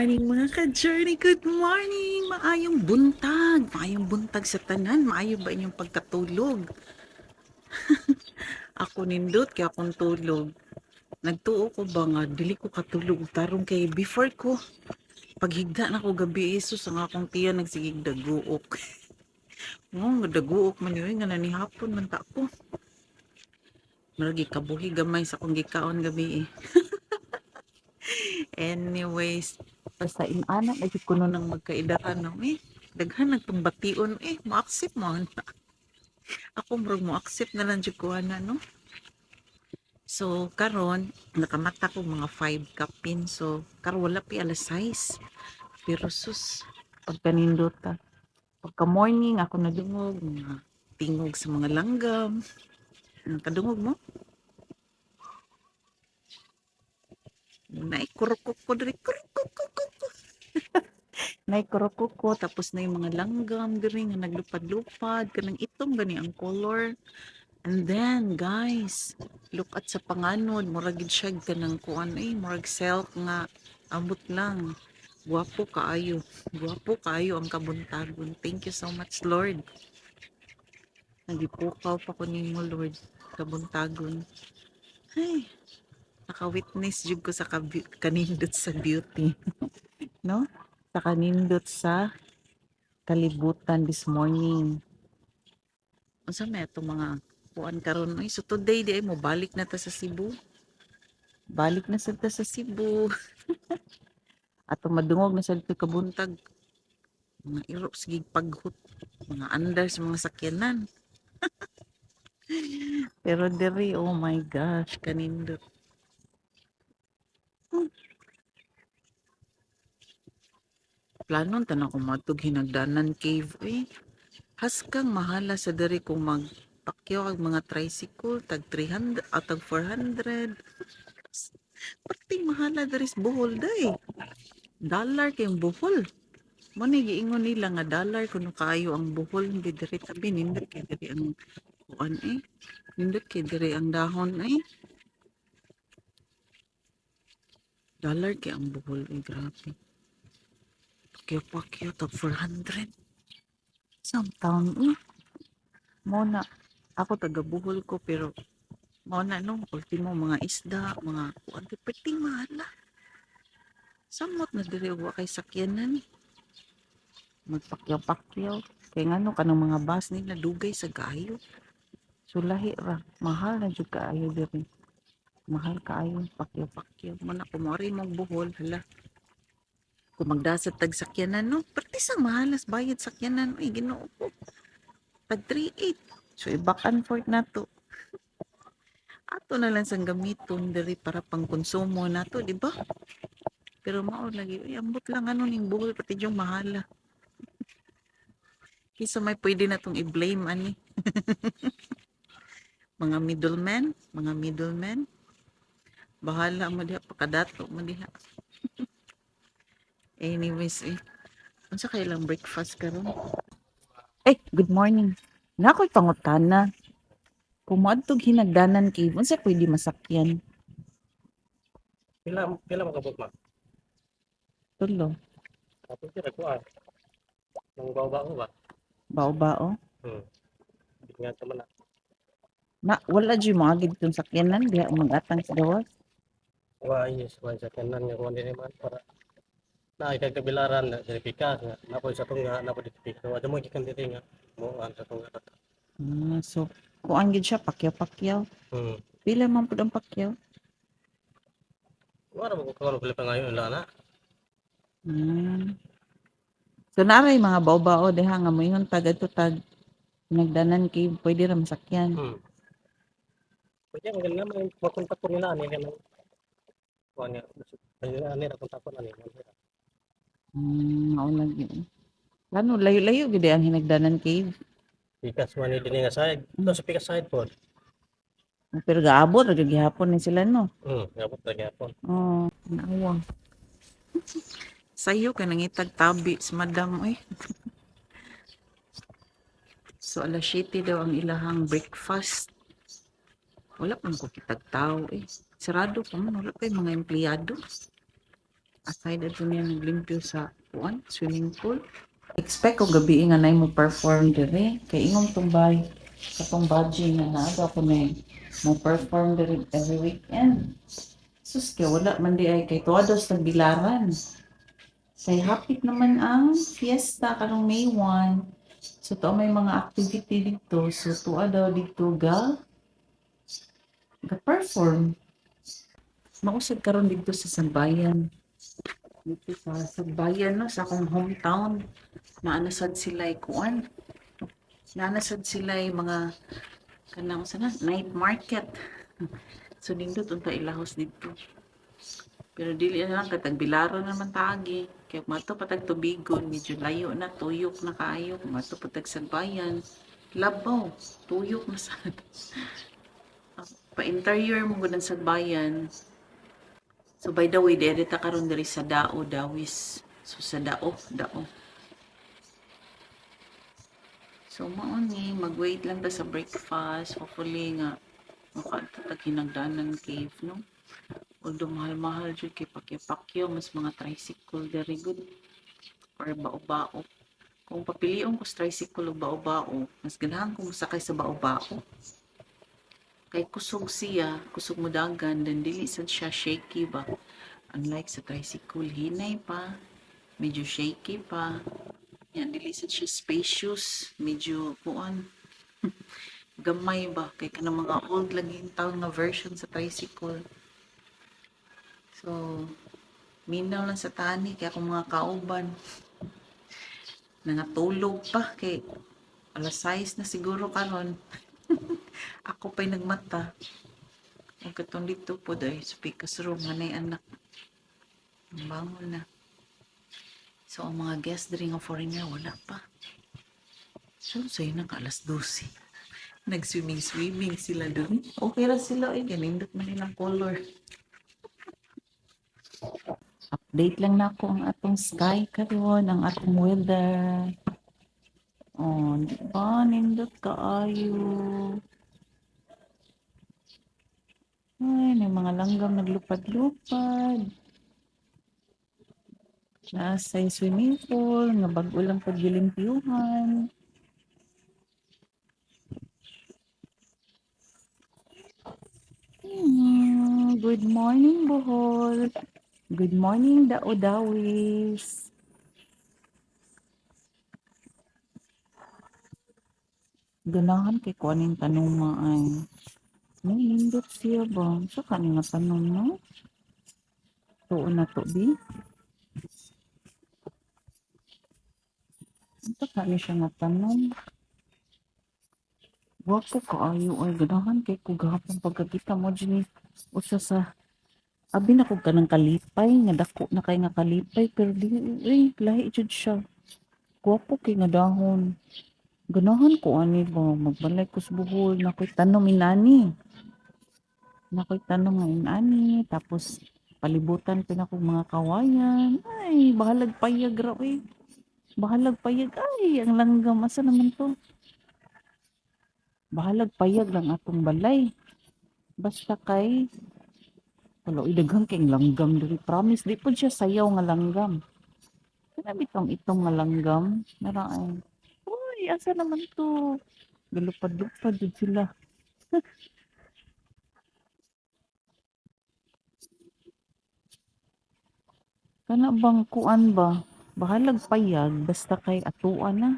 Morning mga ka-journey, good morning! Maayong buntag, maayong buntag sa tanan, maayo ba inyong pagkatulog? ako nindot kaya akong tulog. Nagtuo ko ba nga, dili ko katulog tarong kay before ko. Paghigda na ko gabi isus ang akong tiya nagsigig daguok. Ngo, daguok man yun, nga nanihapon man ta ko. Maragi kabuhi gamay sa akong gikaon gabi eh. Anyways, basta inanak na jud kuno nang magkaidaran no eh. Daghan nagtumbation eh, mo-accept mo. Ako murag mo-accept na lang ko ana no. So karon nakamata ko mga 5 kapin. So karon wala pi alas 6. Pero sus pagka nindota. Pagka morning ako nadungog mga tingog sa mga langgam. Nakadungog mo? Naikurukuk ko diri kurukuk Naikurukuk ko tapos na yung mga langgam diri nga naglupad-lupad kanang itom gani ang color. And then guys, look at sa panganod murag siya kanang kuan eh murag silk nga abot lang. Guwapo kaayo. Guwapo kaayo ang kabuntagon. Thank you so much Lord. Nagipukaw pa ko nimo Lord kabuntagon. Ay, naka-witness jud ko sa kanindot sa beauty. no? Sa kanindot sa kalibutan this morning. Unsa may ato mga kuan karon ay so today di ay mo balik na ta sa Cebu. Balik na sad ta sa Cebu. Ato madungog na sad to kabuntag. Mga irop sige paghut, mga andar sa mga sakyanan. Pero diri, oh my gosh, kanindot. Planon tanang ko matug hinagdanan cave eh. Haskang mahala sa diri kung mag pakyaw ang mga tricycle tag 300 at tag 400. Pati mahala diri sa buhol day. Dollar kay buhol. Mo ni giingon nila nga dollar kuno kaayo ang buhol hindi diri tabi nindot kay diri ang kuan eh. Nindot kay diri ang dahon eh. Dollar kay ang buhol eh grabe. Pakyo pakyo tag 400. Some town eh. Mo na ako taga buhol ko pero mo na no ultimo mga isda mga kuan di pwedeng mahala. Samot na diri wa kay sakyanan. Magpakyaw-pakyaw. Kay ngano kanang mga bus nila dugay sa gayo. So lahi ra mahal na jud kaayo diri. Mahal kaayo pakyaw-pakyaw. Mo na kumari mong buhol hala kung magdasat tag sakyanan no? Pati sa mahalas bayad sakyanan. Ay ginoo ko. Tag 38 so i-back and forth na to. Ato na lang sang gamiton diri para pang konsumo na to di ba? Pero mao lagi ay ambot lang ano ning buhol pati yung mahala. Kisa may pwede na tong i-blame ani? Mga middlemen mga middlemen. Bahala mo diha pakadato mo diha Anyways, eh. Unsa kay lang breakfast karon? Eh, good morning. Nakoy pangutana. Kung moadtog hinagdanan kay unsa pwede masakyan? Pila pila mo kabot ma? Tulo. Tapos kira ko ah. Nang bawa ko ba? Bao-bao. Hmm. Nga naman na. Na wala jud mga gid tong sakyanan diha magatang sa gawas. Wa yes, wa sa kanan nga kuan din man para na ikay kabilaran na sertifikat nga napo sa tong nga napo dito. Wa mo gikan dito nga mo an sa tong nga. Ah, so kuan gid siya pakyaw-pakyaw. Hmm. Pila man pud ang pakyaw? Wala mo ko karon pala pa ngayon la na. Hmm. So naray mga bao-bao diha nga moingon tag adto tag hinagdanan kay pwede ra masakyan. Hmm. Pwede nga naman makontak ko nila ani nga kuan nga. Ani ra kontak ko ani. Hmm, mao lang yun. Lano, layo-layo gid ang hinagdanan cave. Pikas man ni nga side. Ito sa pikas side pod. Pero gaabot, ra gyud gihapon ni sila no. Hmm, gabot ta gyapon. Oh, naawang. Sayo ka nangitag tabi sa madam eh. so alas 7 daw ang ilahang breakfast. Wala pa ko kitag tao eh. Sarado pa man, wala pa yung mga empleyado. Aside ato niya naglimpyo sa kuan swimming pool. Expect ko gabi nga nay mo perform dire kay ingong tumbay sa tong budgie nga naaga ko na mo perform dire every weekend. Sus kay wala man di ay kay tuwados sa bilaran. Kay hapit naman ang fiesta karong May 1 so to may mga activity dito. So tuwa daw dito ga ga perform. Mausad karon dito sa Sambayan dito sa Sambayan no? Sa akong hometown. Naanasad sila kuan naanasad sila mga kanang sana night market. So nindot unta ilahos dito pero dili na lang katag bilaro naman tagi kaya mato patag tubigon medyo layo na tuyok na kayo mato patag Sambayan labaw tuyok na sa pa interior mo gud sa bayan So by the way, dere ta karon diri sa Dao Dawis. So sa Dao, Dao. So mao ni mag-wait lang ta sa breakfast. Hopefully nga makadto ta kinagdanan cave no. Although mahal-mahal jud kay pakyo-pakyo mas mga tricycle diri good or bao-bao. Kung papilion ko sa tricycle o bao-bao, mas ganahan ko sakay sa bao-bao kay kusog siya, kusog mo dagan, then dili sad siya shaky ba. Unlike sa tricycle, hinay pa, medyo shaky pa. Yan, dili sad siya spacious, medyo kuan, gamay ba, kay ka mga old lagi yung taon nga version sa tricycle. So, minaw lang sa tani, kaya akong mga kauban, nangatulog pa, kay alas 6 na siguro karon ako pa'y nagmata. Ang katong dito po dahil sa room, manay anak. Ang na. So, ang mga guest diri nga foreigner, wala pa. So, sa'yo na alas 12. Nag-swimming-swimming sila doon. Okay ra sila, eh. Ganindot man nilang color. Update lang na ako ang atong sky karon, ang atong weather. Oh, di ba? Nindot kaayo. Ay, may mga langgam naglupad-lupad. Nasa yung swimming pool, nga bago lang paglimpyuhan. Hmm, good morning, Bohol. Good morning, Daodawis. Ganahan kay kuaning tanong nga ay. May nindot siya ba? Sa kaning nga tanong no? Tuon na to, bi? Ito kani siya nga tanong. Wapo kaayo ay ganahan kay ko gahapon pagkakita mo dyan usa sa abi na ko kanang kalipay nga dako na kay nga kalipay pero di eh, lahi jud siya. Gwapo kay nga dahon. Ganahan ko ani ba magbalay ko sa buhol na ko'y tanom inani. Na ko'y tanom nga inani tapos palibutan pa na kong mga kawayan. Ay, bahalag payag raw eh. Bahalag payag. Ay, ang langgam. Asa naman to? Bahalag payag lang atong balay. Basta kay wala idaghang kay langgam diri. Promise, di po siya sayaw nga langgam. Sinabi tong itong nga langgam. Nara ay, asa naman to? Galupad-lupad din sila. Kana bang kuan ba? Bahalag payag, basta kay atuan na.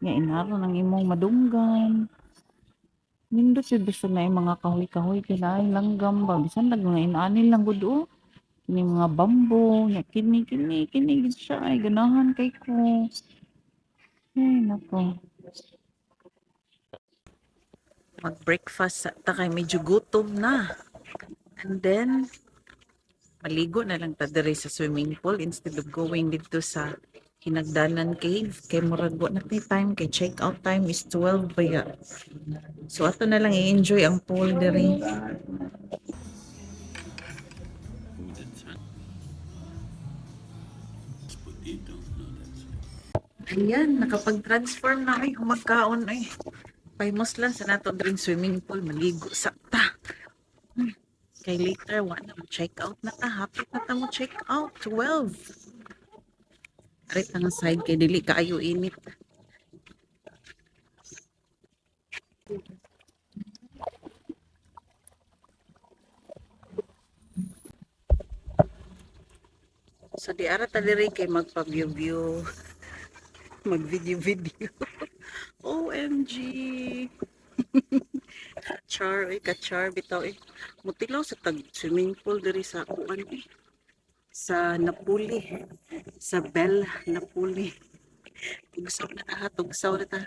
Nga inaro ng imong madunggan. Nindot yun basta na yung mga kahoy-kahoy kinain langgam ba. Bisan lang mga inaanin lang gud o. Kini mga bambo, nya kini kini kini siya ay ganahan kay ko. Ay nako. Mag-breakfast ta kay medyo gutom na. And then maligo na lang ta diri sa swimming pool instead of going dito sa Hinagdanan Cave. Kay murag wa na tay time kay check out time is 12 ba. So ato na lang i-enjoy ang pool diri. Ayan, nakapag-transform na ay humagkaon ay. Paimos lang sa nato dring swimming pool, maligo sa ta. Hmm. Kay later, wa na check out na ta. Hapit na ta mo check out. 12. Arit na nga side kay dili kaayo init. So di ara ta diri kay magpa-view-view. Mag-video-video. OMG. Char, eh, ka-char bitaw eh. Mutilaw sa tag swimming pool diri sa kuan eh. Sa Napuli. Sa Bell Napuli. Tugsaw na ta ha, tugsaw na ta.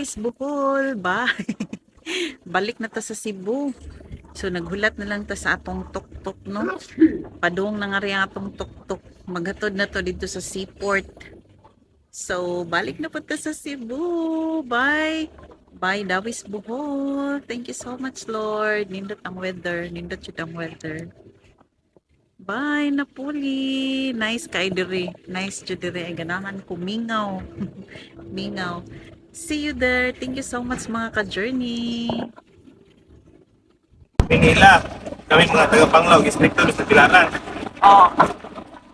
Dawis Bohol. Bye. Balik na ta sa Cebu. So naghulat na lang ta sa atong tuk-tuk, no? Padung na nga rin atong tuk-tuk. Maghatod na to dito sa seaport. So, balik na po ta sa Cebu. Bye. Bye, Dawis Bohol. Thank you so much, Lord. Nindot ang weather. Nindot yun ang weather. Bye, Napuli. Nice kay diri. Nice jud diri. Ay ganahan ko mingaw. mingaw. See you there. Thank you so much mga ka-journey. Manila, kami mga taga-Panglaw, inspector sa Pilaran. Oh,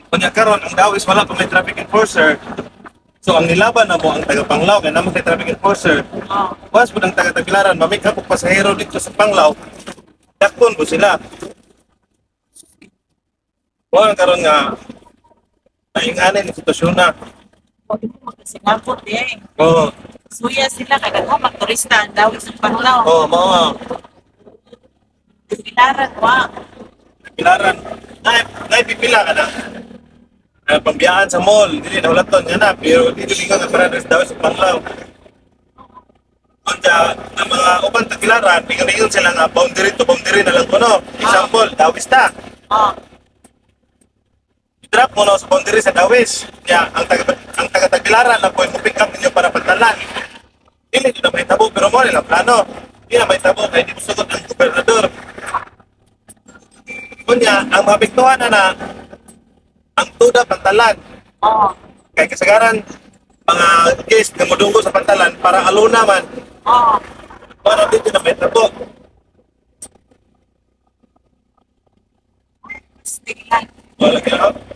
Kunya karon ang dawis wala pa may traffic enforcer. So ang nilaban na mo ang taga-Panglaw kaya naman kay traffic enforcer. oh. Once po ng taga-Tabilaran, mamig ka po pasahero dito sa Panglaw, dakpon po sila. Kung karon nga, nainganin ang sitwasyon na. Pwede mo magkasingapot eh. Oo, Suya sila kaya nagmo magturista ang dawis sa Panglaw. oo, mga Pilaran wa. Pilaran. Nay, nay pipila ka na. Uh, pambiyaan sa mall, dili na ulaton nga na, pero dito di ka nga para daw sa Panglaw. Kaya ang mga uban tagilaran, pingalingon sila nga boundary to boundary na lang kuno. Example, Dawis ta. Oh, I-drop mo na sa boundary sa Dawis. Kaya ang taga ang taga tagilaran na po pick up ninyo para pagtalan. Dili na may tabo pero mo nila plano. Hindi na may tabo kaya di mo sugot ang gobernador. Kunya, ang mapiktuhan na na ang tuda pantalan. oh, Kaya kasagaran mga guest na mudunggo sa pantalan para aluna man oh. para dito na may tabo. Still lang. Wala kaya